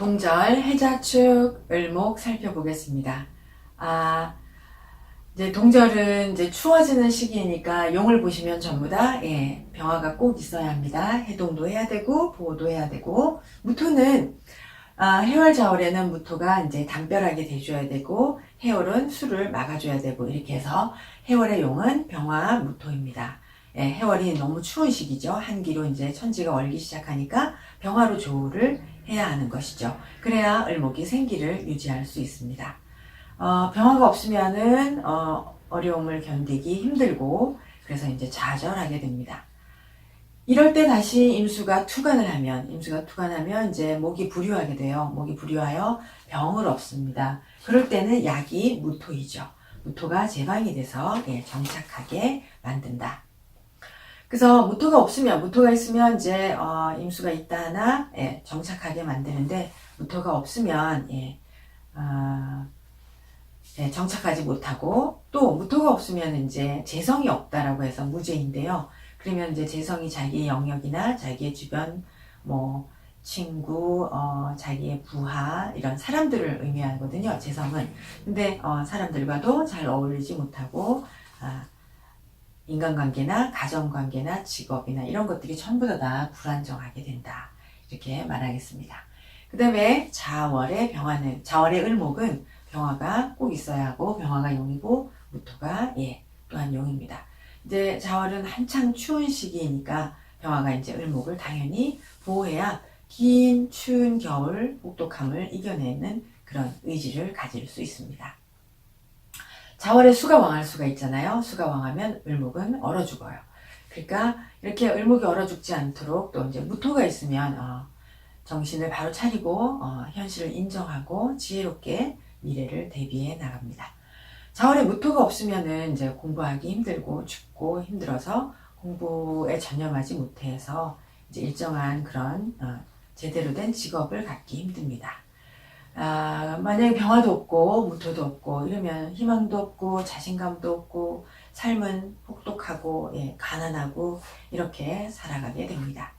동절, 해자축, 을목 살펴보겠습니다. 아, 이제 동절은 이제 추워지는 시기이니까 용을 보시면 전부 다, 예, 병화가 꼭 있어야 합니다. 해동도 해야 되고, 보호도 해야 되고, 무토는, 아, 해월 자월에는 무토가 이제 담벼락이 돼줘야 되고, 해월은 술을 막아줘야 되고, 이렇게 해서 해월의 용은 병화 무토입니다. 예, 해월이 너무 추운 시기죠. 한기로 이제 천지가 얼기 시작하니까 병화로 조우를 해야 하는 것이죠. 그래야 을목이 생기를 유지할 수 있습니다. 어, 병화가 없으면은 어, 어려움을 견디기 힘들고 그래서 이제 좌절하게 됩니다. 이럴 때 다시 임수가 투간을 하면 임수가 투간하면 이제 목이 불유하게 돼요. 목이 불유하여 병을 얻습니다. 그럴 때는 약이 무토이죠. 무토가 제방이 돼서 예, 정착하게 만든다. 그래서 무토가 없으면 무토가 있으면 이제 어, 임수가 있다 하나 예, 정착하게 만드는데 무토가 없으면 예, 아, 예, 정착하지 못하고 또 무토가 없으면 이제 재성이 없다라고 해서 무재인데요. 그러면 이제 재성이 자기의 영역이나 자기의 주변 뭐 친구, 어, 자기의 부하 이런 사람들을 의미하거든요. 재성은. 근데 어, 사람들과도 잘 어울리지 못하고 아, 인간관계나 가정관계나 직업이나 이런 것들이 전부 다, 다 불안정하게 된다. 이렇게 말하겠습니다. 그 다음에 자월의 병화는, 자월의 을목은 병화가 꼭 있어야 하고 병화가 용이고 무토가 예, 또한 용입니다. 이제 자월은 한창 추운 시기이니까 병화가 이제 을목을 당연히 보호해야 긴 추운 겨울 혹독함을 이겨내는 그런 의지를 가질 수 있습니다. 자월에 수가 왕할 수가 있잖아요. 수가 왕하면 을목은 얼어 죽어요. 그러니까 이렇게 을목이 얼어 죽지 않도록 또 이제 무토가 있으면 어, 정신을 바로 차리고 어, 현실을 인정하고 지혜롭게 미래를 대비해 나갑니다. 자월에 무토가 없으면은 이제 공부하기 힘들고 춥고 힘들어서 공부에 전념하지 못해서 이제 일정한 그런 어, 제대로 된 직업을 갖기 힘듭니다. 아, 만약에 병화도 없고 무토도 없고 이러면 희망도 없고 자신감도 없고 삶은 혹독하고 예, 가난하고 이렇게 살아가게 됩니다.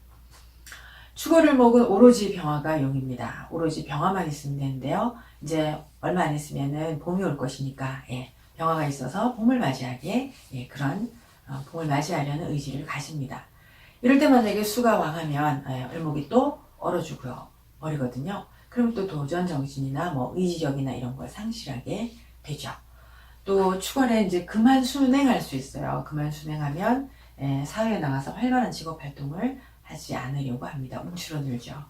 축월을 먹은 오로지 병화가 용입니다. 오로지 병화만 있으면 되는데요. 이제 얼마 안 있으면은 봄이 올 것이니까 예, 병화가 있어서 봄을 맞이하게 예, 그런 어, 봄을 맞이하려는 의지를 가집니다. 이럴 때 만약에 수가 왕하면 예, 을목이 또 얼어 죽어 버리거든요. 그럼 또 도전 정신이나 뭐 의지력이나 이런 걸 상실하게 되죠. 또 축월에 이제 그만 순행할 수 있어요. 그만 순행하면 예, 사회에 나가서 활발한 직업 활동을 하지 않으려고 합니다. 움츠러들죠.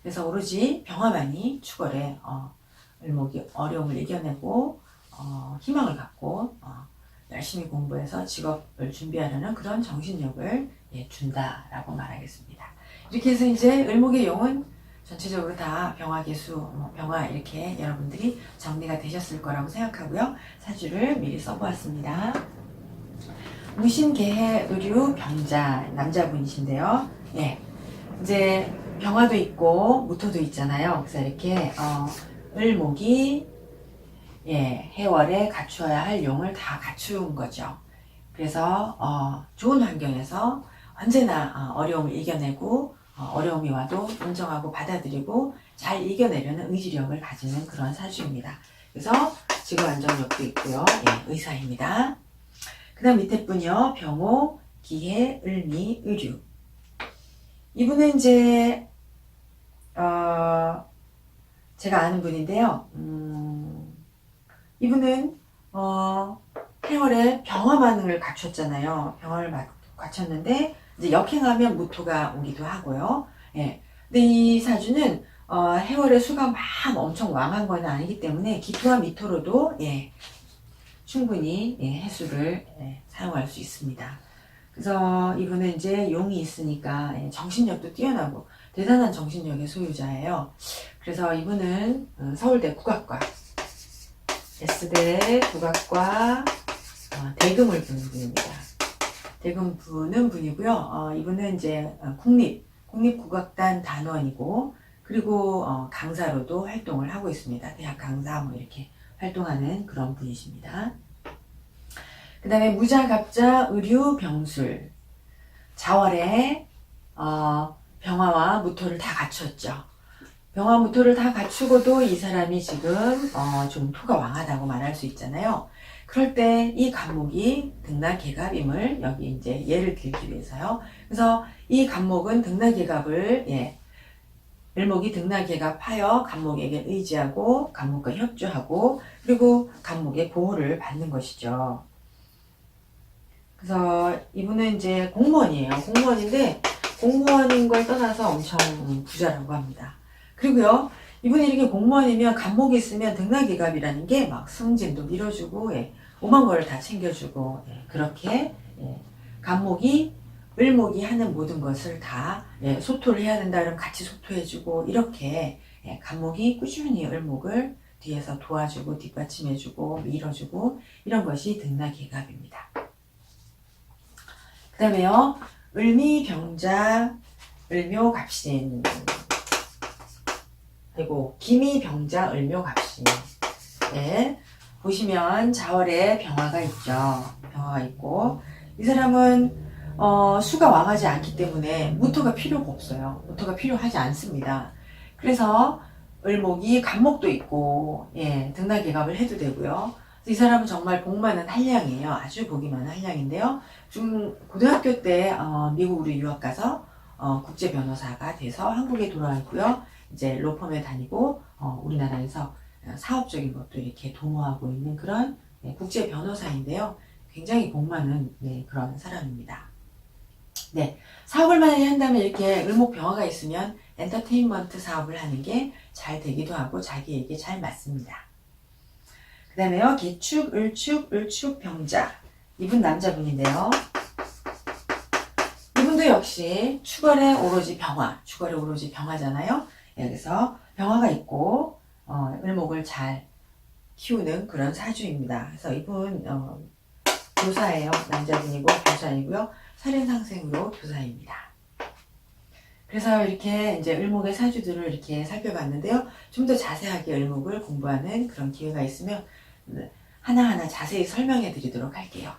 그래서 오로지 병화만이 축월에 어, 을목이 어려움을 이겨내고 어, 희망을 갖고 어, 열심히 공부해서 직업을 준비하려는 그런 정신력을 예, 준다라고 말하겠습니다. 이렇게 해서 이제 을목의 용은 전체적으로 다 병화 개수, 뭐 병화 이렇게 여러분들이 정리가 되셨을 거라고 생각하고요. 사주를 미리 써보았습니다. 무신개해 의류 병자 남자분이신데요. 예, 이제 병화도 있고 무토도 있잖아요. 그래서 이렇게 어, 을목이 예, 해월에 갖추어야 할 용을 다 갖춘 거죠. 그래서 어, 좋은 환경에서 언제나 어, 어려움을 이겨내고 어, 어려움이 와도 인정하고 받아들이고 잘 이겨내려는 의지력을 가지는 그런 사주입니다. 그래서 지구 안정력도 있고요. 예, 의사입니다. 그 다음 밑에 분이요. 병호, 기해, 을미, 의류. 이분은 이제 어, 제가 아는 분인데요. 음, 이분은 어, 해월에 병화만을 갖췄잖아요. 병화를 마- 갖췄는데 이제 역행하면 무토가 오기도 하고요. 예. 근데 이 사주는 어, 해월의 수가 막 엄청 왕한 건 아니기 때문에 기토와 미토로도 예, 충분히 예, 해수를 예, 사용할 수 있습니다. 그래서 이분은 이제 용이 있으니까 예, 정신력도 뛰어나고 대단한 정신력의 소유자예요. 그래서 이분은 어, 서울대 국악과 S대 국악과 어, 대금을 부는 분입니다. 대금 부는 분이고요. 어, 이분은 이제 어, 국립 국립국악단 단원이고 그리고 어, 강사로도 활동을 하고 있습니다. 대학 강사 뭐 이렇게 활동하는 그런 분이십니다. 그 다음에 무자갑자 의류 병술 자월에 어, 병화와 무토를 다 갖췄죠. 병화무토를 다 갖추고도 이 사람이 지금 어, 좀 토가 왕하다고 말할 수 있잖아요. 그럴 때 이 간목이 등락개갑임을 여기 이제 예를 들기 위해서요. 그래서 이 간목은 등락개갑을 예, 을목이 등락개갑하여 간목에게 의지하고 간목과 협조하고 그리고 간목의 보호를 받는 것이죠. 그래서 이분은 이제 공무원이에요. 공무원인데 공무원인 걸 떠나서 엄청 부자라고 합니다. 그리고요, 이분이 이렇게 공무원이면 간목이 있으면 등락기갑이라는 게 막 승진도 밀어주고, 예, 오만 거를 다 챙겨주고, 예, 그렇게, 예, 간목이, 을목이 하는 모든 것을 다, 예, 소토를 해야 된다 그러면 같이 소토해주고, 이렇게, 예, 간목이 꾸준히 을목을 뒤에서 도와주고, 뒷받침해주고, 밀어주고, 이런 것이 등락기갑입니다. 그 다음에요, 을미, 병자, 을묘, 갑신. 그리고 기미, 병자, 을묘, 갑신. 네. 보시면 자월에 병화가 있죠. 병화가 있고 이 사람은 어, 수가 왕하지 않기 때문에 무토가 필요가 없어요. 무토가 필요하지 않습니다. 그래서 을목이 간목도 있고 예, 등락 개갑을 해도 되고요. 이 사람은 정말 복 많은 한량이에요. 아주 복이 많은 한량인데요. 좀 고등학교 때 어, 미국으로 유학 가서 어, 국제 변호사가 돼서 한국에 돌아왔고요. 이제 로펌에 다니고 어, 우리나라에서 사업적인 것도 이렇게 도모하고 있는 그런 네, 국제 변호사인데요. 굉장히 복 많은 네, 그런 사람입니다. 네, 사업을 만약에 한다면 이렇게 을목 병화가 있으면 엔터테인먼트 사업을 하는 게 잘 되기도 하고 자기에게 잘 맞습니다. 그 다음에요, 기축, 을축, 을축 병자. 이분 남자분인데요. 이분도 역시 축월에 오로지 병화, 축월에 오로지 병화잖아요. 여기서 병화가 있고 어, 을목을 잘 키우는 그런 사주입니다. 그래서 이분 어, 교사예요. 남자분이고 교사이고요. 살인상생으로 교사입니다. 그래서 이렇게 이제 을목의 사주들을 이렇게 살펴봤는데요. 좀 더 자세하게 을목을 공부하는 그런 기회가 있으면 하나하나 자세히 설명해 드리도록 할게요.